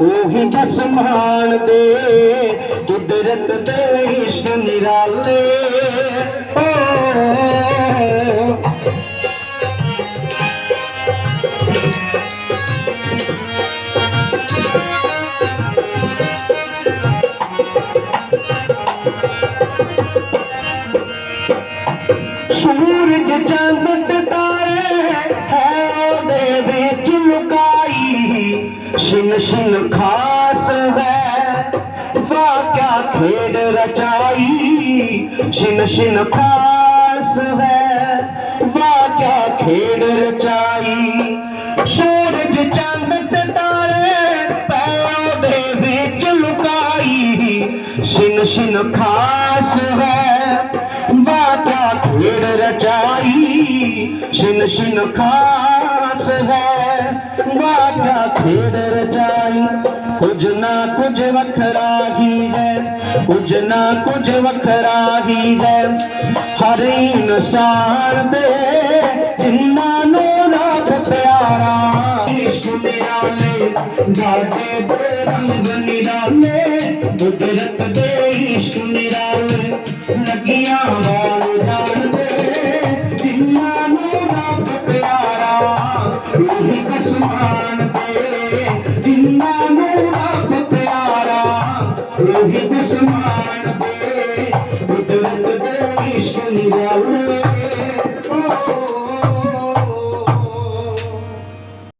ਉਹੀ ਜਸਮਾਨ ਦੇ ਕੁਦਰਤ ਦੇ ਇਸ਼ਕ ਨਿਰਾਲੇ। ਸੂਰਜ ਚੰਦ ਤਾਰੇ ਲੁਕਾਈ ਸ਼ਿਨ ਸ਼ਿਨ ਖਾਸ ਹੈ। ਵਾਹ, ਕਿਆ ਖੇਡ ਰਚਾਈ। ਸ਼ਿਨ ਸ਼ਿਨ ਖਾਸ ਹੈ। ਵਾਹ ਖੇਡ ਰਚਾਈ। ਸੂਰਜ ਚੰਦ ਤੇ ਤਾਰੇ ਪੈ ਦੇ ਵਿੱਚ ਲੁਕਾਈ। ਸ਼ਿਨ ਸ਼ਿਨ ਖਾਸ ਹੈ। ਵਾਕਿਆ ਖੇੜ ਰਚਾਈ। ਸ਼ਿਨ ਸ਼ਿਨ ਖਾਸ ਹੈ ਵਾਕਿਆ ਖੇੜ ਰਚਾਈ ਕੁਝ ਨਾ ਕੁਝ ਵੱਖਰਾ ਹੀ ਹੈ, ਕੁਝ ਨਾ ਕੁਝ ਵੱਖਰਾ ਹੀ ਹੈ। ਹਰ ਇਨਸਾਨ ਦੇ ਜਿੰਨਾ ਨੂੰ ਰੱਬ ਪਿਆਰਾ। ਇਸ਼ਕ ਨਿਰਾਲੇ ਗਾਡੇ ਦੇ ਰੰਗ ਨਿਰਾਲੇ, ਕੁਦਰਤ ਦੇ ਇਸ਼ਕ ਨਿਰਾਲੇ ਲੱਗੀਆਂ दुश्मन पे कुदरत दे इश्क निरावरे